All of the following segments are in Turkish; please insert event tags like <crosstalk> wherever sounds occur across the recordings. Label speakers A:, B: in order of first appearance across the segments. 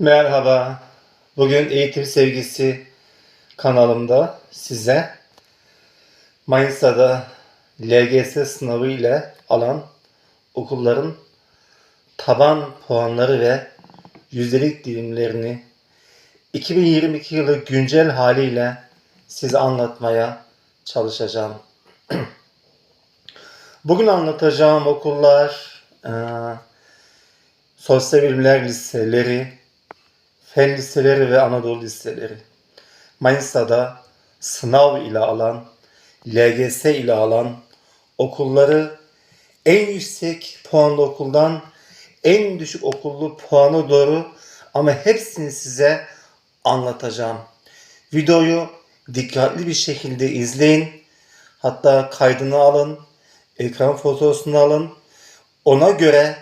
A: Merhaba. Bugün Eğitim Sevgisi kanalımda size Manisa'da LGS sınavı ile alan okulların taban puanları ve yüzdelik dilimlerini 2022 yılı güncel haliyle size anlatmaya çalışacağım. <clears throat> Bugün anlatacağım okullar sosyal bilimler liseleri, fen liseleri ve Anadolu liseleri. Manisa'da sınav ile alan, LGS ile alan okulları en yüksek puanlı okuldan en düşük okullu puanı doğru ama hepsini size anlatacağım. Videoyu dikkatli bir şekilde izleyin. Hatta kaydını alın, ekran fotosunu alın. Ona göre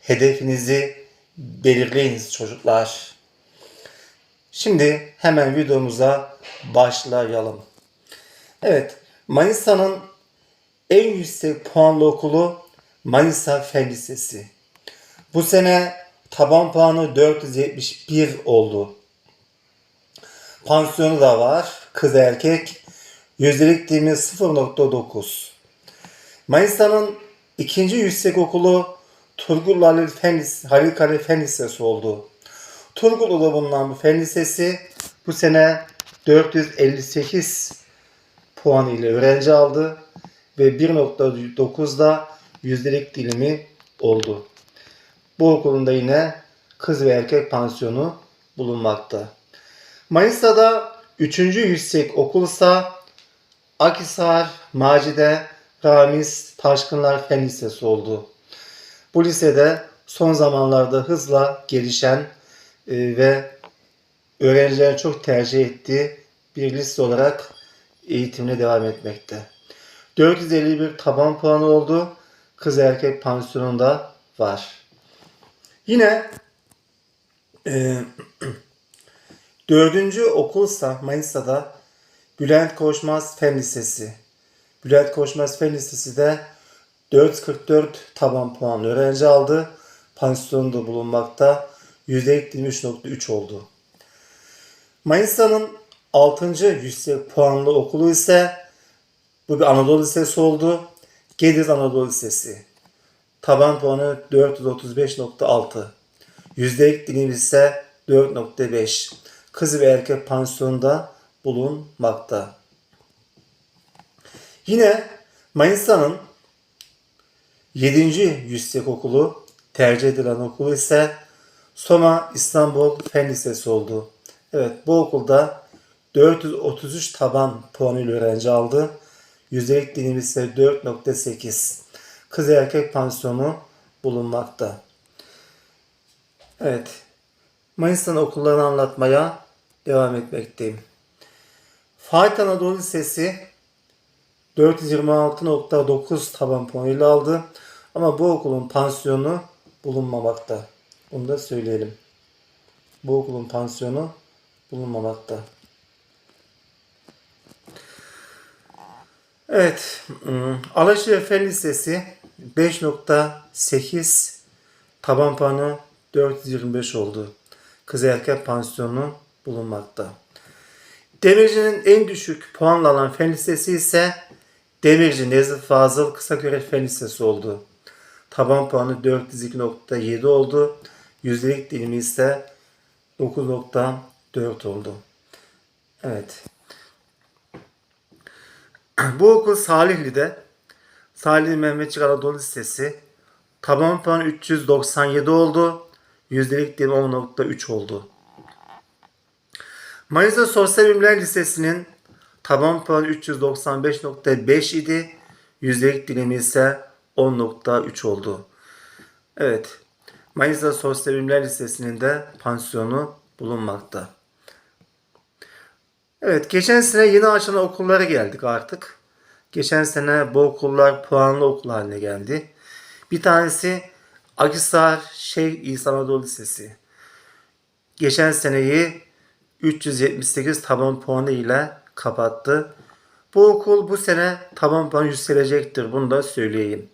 A: hedefinizi belirleyiniz çocuklar. Şimdi hemen videomuza başlayalım. Evet, Manisa'nın en yüksek puanlı okulu Manisa Fen Lisesi. Bu sene taban puanı 471 oldu. Pansiyonu da var. Kız erkek. Yüzdelik dilimi 0.9. Manisa'nın ikinci yüksek okulu Turgul Halil Fen, Halil Kale Fen Lisesi oldu. Turgul'da bulunan bu fen lisesi bu sene 458 puan ile öğrenci aldı ve 1.9'da yüzdelik dilimi oldu. Bu okulunda yine kız ve erkek pansiyonu bulunmakta. Manisa'da 3. yüksek okulsa Akhisar, Macide, Ramiz, Taşkınlar Fen Lisesi oldu. Bu lisede son zamanlarda hızla gelişen ve öğrencilerin çok tercih ettiği bir lise olarak eğitimine devam etmekte. 451 taban puanı oldu. Kız erkek pansiyonunda var. Yine e, <clears throat> dördüncü okulsa Manisa'da Bülent Koçmaz Fen Lisesi. Bülent Koçmaz Fen Lisesi de 444 taban puan öğrenci aldı. Pansiyonda bulunmakta. %23.3 oldu. Manisa'nın 6. yüksek puanlı okulu ise bu bir Anadolu Lisesi oldu. Gediz Anadolu Lisesi. Taban puanı 435.6. Yüzdelik dilim ise 4.5. Kız ve erkek pansiyonda bulunmakta. Yine Manisa'nın 7. yüksek okulu tercih edilen okulu ise Soma İstanbul Fen Lisesi oldu. Evet bu okulda 433 taban puanıyla öğrenci aldı. Yüzdelik dilim ise 4.8. Kız erkek pansiyonu bulunmakta. Evet. Manisa'nın okullarını anlatmaya devam etmekteyim. Fatih Anadolu Lisesi 426.9 taban puanıyla aldı. Ama bu okulun pansiyonu bulunmamakta. Bunu da söyleyelim. Bu okulun pansiyonu bulunmamakta. Evet. ım, Alaşehir Fen Lisesi 5.8 taban puanı 425 oldu. Kız erkek pansiyonu bulunmakta. Demirci'nin en düşük puanla alan fen lisesi ise Demirci Nezih Fazıl Kısaköre Fen Lisesi oldu. Taban puanı 402.7 oldu. Yüzdelik dilimi ise 9.4 oldu. Evet. <clears throat> Bu okul Salihli'de Salihli Mehmetçik Anadolu Lisesi. Taban puanı 397 oldu. Yüzdelik dilimi 10.3 oldu. Manisa Sosyal Bilimler Lisesi'nin taban puanı 395.5 idi. Yüzdelik dilimi ise 10.3 oldu. Evet. Manisa Sosyal Bilimler Lisesi'nin de pansiyonu bulunmakta. Evet, geçen sene yeni açılan okullara geldik artık. Geçen sene bu okullar puanlı okul haline geldi. Bir tanesi Akhisar Şeyh İsa Anadolu Lisesi. Geçen seneyi 378 taban puanı ile kapattı. Bu okul bu sene taban puanı yükselecektir. Bunu da söyleyeyim.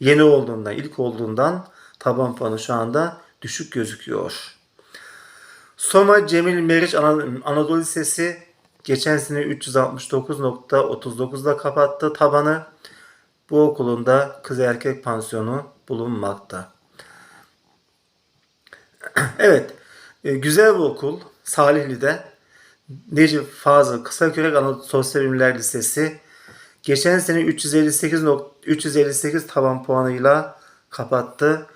A: Yeni olduğundan, ilk olduğundan taban puanı şu anda düşük gözüküyor. Soma Cemil Meriç Ana- Anadolu Lisesi geçen sene 369.39'da kapattı tabanı. Bu okulunda kız erkek pansiyonu bulunmakta. <clears throat> Evet, e, güzel bir okul. Salihli'de. Necip Fazıl Kısakürek Anadolu Sosyal Bilimler Lisesi. Geçen sene 358 nok- 358 taban puanıyla kapattı.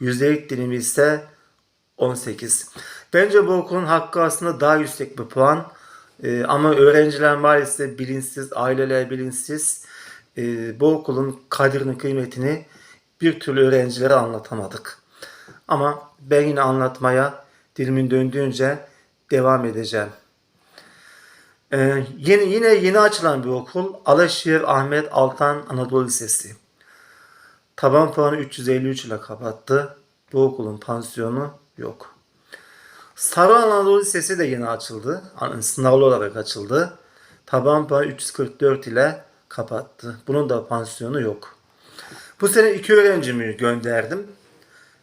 A: Yüzdelik dilimi ise 18. Bence bu okulun hakkı aslında daha yüksek bir puan. Ee, ama öğrenciler maalesef bilinçsiz, aileler bilinçsiz. Ee, bu okulun kadrini, kıymetini bir türlü öğrencilere anlatamadık. Ama ben yine anlatmaya dilimin döndüğünce devam edeceğim. Ee, yeni, yine yeni açılan bir okul Alaşehir Ahmet Altan Anadolu Lisesi. Taban puanı 353 ile kapattı. Bu okulun pansiyonu yok. Sarı Anadolu Lisesi de yeni açıldı. Yani Sınavlı olarak açıldı. Taban puanı 344 ile kapattı. Bunun da pansiyonu yok. Bu sene iki öğrencimi gönderdim.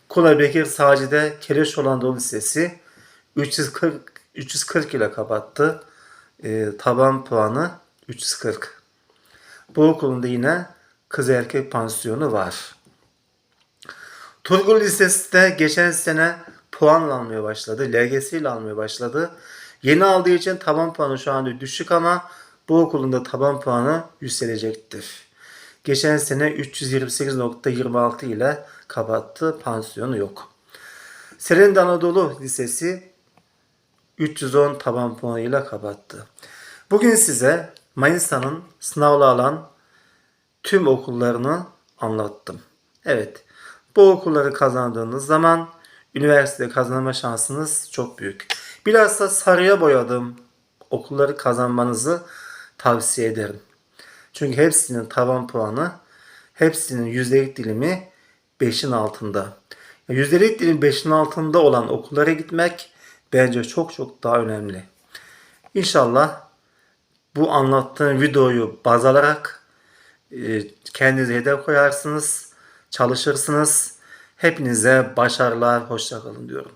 A: Kula Bekir Sacide Keleşoğlu Anadolu Lisesi 340, 340 ile kapattı. Ee, taban puanı 340. Bu okulun da yine kız erkek pansiyonu var. Turgul Lisesi de geçen sene puanla almaya başladı. LGS ile almaya başladı. Yeni aldığı için taban puanı şu anda düşük ama bu okulun da taban puanı yükselecektir. Geçen sene 328.26 ile kapattı. Pansiyonu yok. Serend Anadolu Lisesi 310 taban puanıyla kapattı. Bugün size Manisa'nın sınavla alan tüm okullarını anlattım. Evet, bu okulları kazandığınız zaman üniversite kazanma şansınız çok büyük. Bilhassa sarıya boyadığım okulları kazanmanızı tavsiye ederim. Çünkü hepsinin taban puanı, hepsinin yüzdelik dilimi 5'in altında. Yüzdelik dilim 5'in altında olan okullara gitmek bence çok çok daha önemli. İnşallah bu anlattığım videoyu baz alarak kendinize hedef koyarsınız, çalışırsınız. Hepinize başarılar, hoşçakalın diyorum.